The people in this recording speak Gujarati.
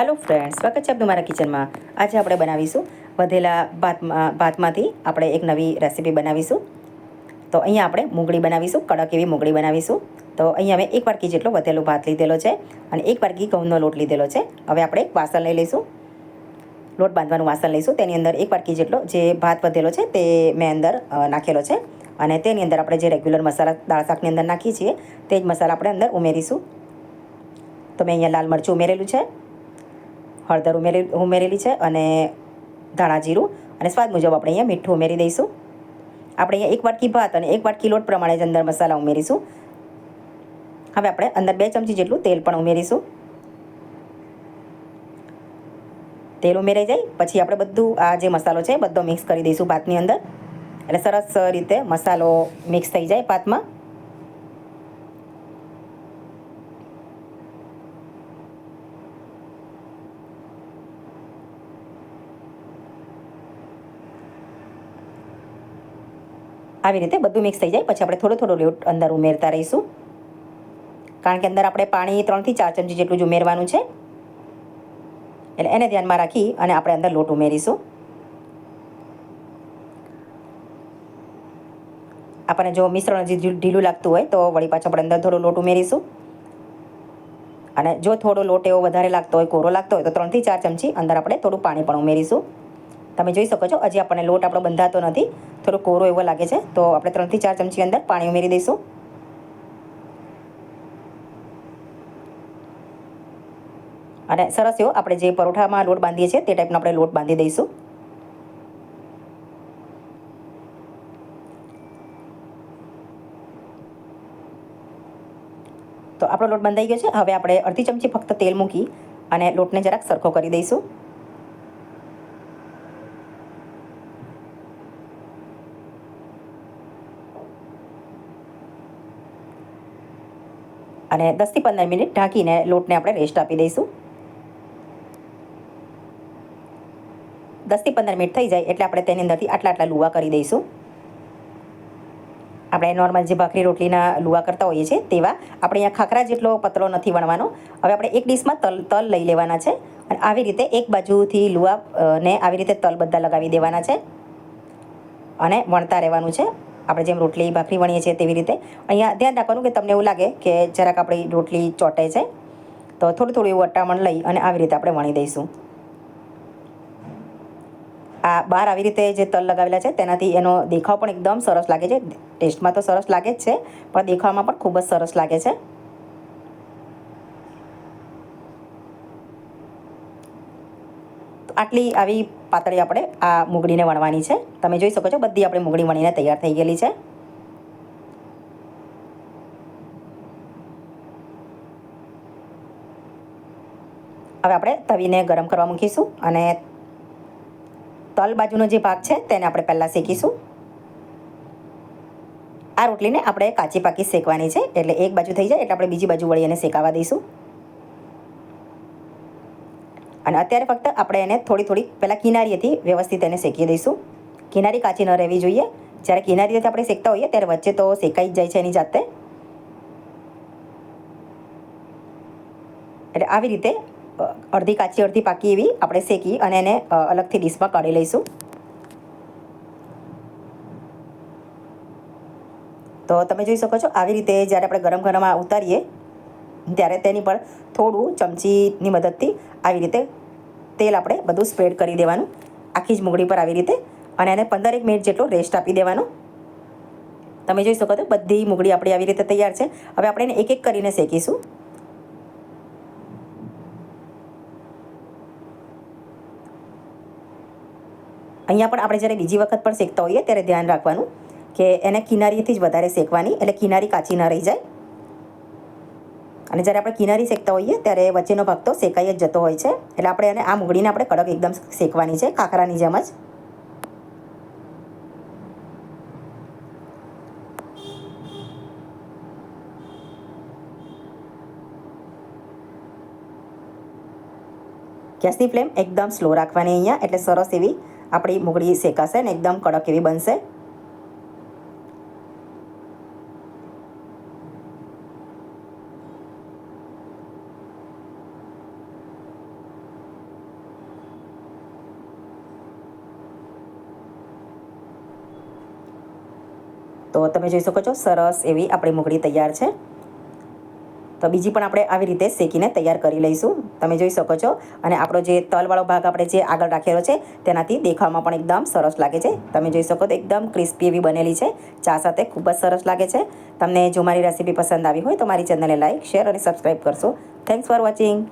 હાલો ફ્રેન્ડ્સ સ્વાગત છે આપનું મારા કિચનમાં. આજે આપણે બનાવીશું વધેલા ભાતમાં, ભાતમાંથી આપણે એક નવી રેસીપી બનાવીશું. તો અહીંયા આપણે મૂંગળી બનાવીશું, કડક એવી મૂંગળી બનાવીશું. તો અહીંયા અમે એક વાટકી જેટલો વધેલો ભાત લીધેલો છે અને એક વાટકી ઘઉંનો લોટ લીધેલો છે. હવે આપણે એક વાસણ લઈ લઈશું. લોટ બાંધવાનું વાસણ લઈશું. તેની અંદર એક વાટકી જેટલો જે ભાત વધેલો છે તે મેં અંદર નાખેલો છે. અને તેની અંદર આપણે જે રેગ્યુલર મસાલા, દાળ શાકની અંદર નાખીએ છીએ, તે જ મસાલા આપણે અંદર ઉમેરીશું. તો મેં અહીંયા લાલ મરચું ઉમેરેલું છે. હળદર ઉમેરી, ઉમેરેલી છે અને ધાણા જીરું અને સ્વાદ મુજબ આપણે અહીંયા મીઠું ઉમેરી દઈશું. આપણે અહીંયા એક વાટકી ભાત અને એક વાટકી લોટ પ્રમાણે જ અંદર મસાલા ઉમેરીશું. હવે આપણે અંદર બે ચમચી જેટલું તેલ પણ ઉમેરીશું. તેલ ઉમેરાઈ જાય, પછી આપણે બધું આ જે મસાલો છે બધો મિક્સ કરી દઈશું ભાતની અંદર. એટલે સરસ રીતે મસાલો મિક્સ થઈ જાય ભાતમાં. આવી રીતે બધું મિક્સ થઈ જાય. પછી આપણે થોડો થોડો લોટ અંદર ઉમેરતા રહીશું. કારણ કે અંદર આપણે પાણી ત્રણથી ચાર ચમચી જેટલું જ ઉમેરવાનું છે. એટલે એને ધ્યાનમાં રાખી અને આપણે અંદર લોટ ઉમેરીશું. આપણને જો મિશ્રણ હજી ઢીલું લાગતું હોય તો વળી પાછો આપણે અંદર થોડો લોટ ઉમેરીશું. અને જો થોડો લોટ એવો વધારે લાગતો હોય, કોરો લાગતો હોય તો ત્રણથી ચાર ચમચી અંદર આપણે થોડું પાણી પણ ઉમેરીશું. તમે જોઈ શકો છો, હજી આપણને લોટ આપણો બંધાતો નથી. થોડો કોરો એવો લાગે છે. તો આપણે ત્રણથી ચાર ચમચી અંદર પાણી ઉમેરી દઈશું. અને સરસ એવો આપણે જે પરોઠામાં લોટ બાંધીએ છીએ, તે ટાઈપનો આપણે લોટ બાંધી દઈશું. તો આપણો લોટ બંધાઈ ગયો છે. હવે આપણે અડધી ચમચી ફક્ત તેલ મૂકી અને લોટને જરાક સરખો કરી દઈશું. અને દસથી પંદર મિનિટ ઢાંકીને લોટને આપણે રેસ્ટ આપી દઈશું. દસથી પંદર મિનિટ થઈ જાય એટલે આપણે તેની અંદરથી આટલા આટલા લુવા કરી દઈશું. આપણે નોર્મલ જે ભાખરી રોટલીના લુવા કરતા હોઈએ છીએ તેવા આપણે અહીંયા ખાખરા જેટલો પતળો નથી વણવાનો. હવે આપણે એક ડીશમાં તલ તલ લઈ લેવાના છે અને આવી રીતે એક બાજુથી લુવા ને આવી રીતે તલ બધા લગાવી દેવાના છે. અને વણતા રહેવાનું છે. આપણે જેમ રોટલી, ભાખરી વણીએ છીએ તેવી રીતે. અહીંયા ધ્યાન રાખવાનું કે તમને એવું લાગે કે જરાક આપણી રોટલી ચોટે છે તો થોડું થોડું એવું અટામણ લઈ અને આવી રીતે આપણે વણી દઈશું. આ બહાર આવી રીતે જે તલ લગાવેલા છે, તેનાથી એનો દેખાવ પણ એકદમ સરસ લાગે છે. ટેસ્ટમાં તો સરસ લાગે જ છે, પણ દેખાવમાં પણ ખૂબ જ સરસ લાગે છે. આટલી આવી પાતળી આપણે આ મૂગડીને વણવાની છે. તમે જોઈ શકો છો, બધી આપણે મૂગડી વણીને તૈયાર થઈ ગયેલી છે. હવે આપણે તવીને ગરમ કરવા મૂકીશું અને તલ બાજુનો જે ભાગ છે તેને આપણે પહેલાં શેકીશું. આ રોટલીને આપણે કાચી પાકી શેકવાની છે, એટલે એક બાજુ થઈ જાય, એટલે આપણે બીજી બાજુ વળી એને શેકાવા દઈશું. અને અત્યારે ફક્ત આપણે એને થોડી થોડી પહેલાં કિનારીએથી વ્યવસ્થિત એને શેકી દઈશું. કિનારી કાચી ન રહેવી જોઈએ. જ્યારે કિનારીએથી આપણે શેકતા હોઈએ ત્યારે વચ્ચે તો શેકાઈ જ જાય છે એની જાતે. એટલે આવી રીતે અડધી કાચી, અડધી પાકી એવી આપણે શેકી અને એને અલગથી ડીશમાં કાઢી લઈશું. તો તમે જોઈ શકો છો, આવી રીતે જ્યારે આપણે ગરમ ગરમમાં ઉતારીએ ત્યારે તેની પર થોડું ચમચીની મદદથી આવી રીતે તેલ આપણે બધું સ્પ્રેડ કરી દેવાનું. આખી જ મૂગડી પર આવી રીતે અને એને પંદરેક મિનિટ જેટલો રેસ્ટ આપી દેવાનો. તમે જોઈ શકો છો, બધી મૂગડી આપણી આવી રીતે તૈયાર છે. હવે આપણે એને એક એક કરીને શેકીશું. અહીંયા પણ આપણે જ્યારે બીજી વખત પણ શેકતા હોઈએ, ત્યારે ધ્યાન રાખવાનું કે એને કિનારીથી જ વધારે શેકવાની, એટલે કિનારી કાચી ન રહી જાય. અને જ્યારે આપણે કિનારી શેકતા હોઈએ ત્યારે વચ્ચેનો ભાગ શેકાઈ જ જતો હોય છે. એટલે આપણે એને આ મૂગડીને આપણે કડક એકદમ શેકવાની છે કાંકરાની જેમ જ. ગેસની ફ્લેમ એકદમ સ્લો રાખવાની અહીંયા, એટલે સરસ એવી આપણી મુગડી શેકાશે ને એકદમ કડક એવી બનશે. તો તમે જોઈ શકો છો, સરસ એવી આપણી મૂગળી તૈયાર છે. તો બીજી પણ આપણે આવી રીતે શેકીને તૈયાર કરી લઈશું. તમે જોઈ શકો છો, અને આપણો જે તલવાળો ભાગ આપણે જે આગળ રાખેલો છે, તેનાથી દેખાવામાં પણ એકદમ સરસ લાગે છે. તમે જોઈ શકો તો એકદમ ક્રિસ્પી એવી બનેલી છે. ચા સાથે ખૂબ જ સરસ લાગે છે. તમને જો મારી રેસીપી પસંદ આવી હોય તો મારી ચેનલને લાઇક શેર અને સબસ્ક્રાઈબ કરશો. Thanks for watching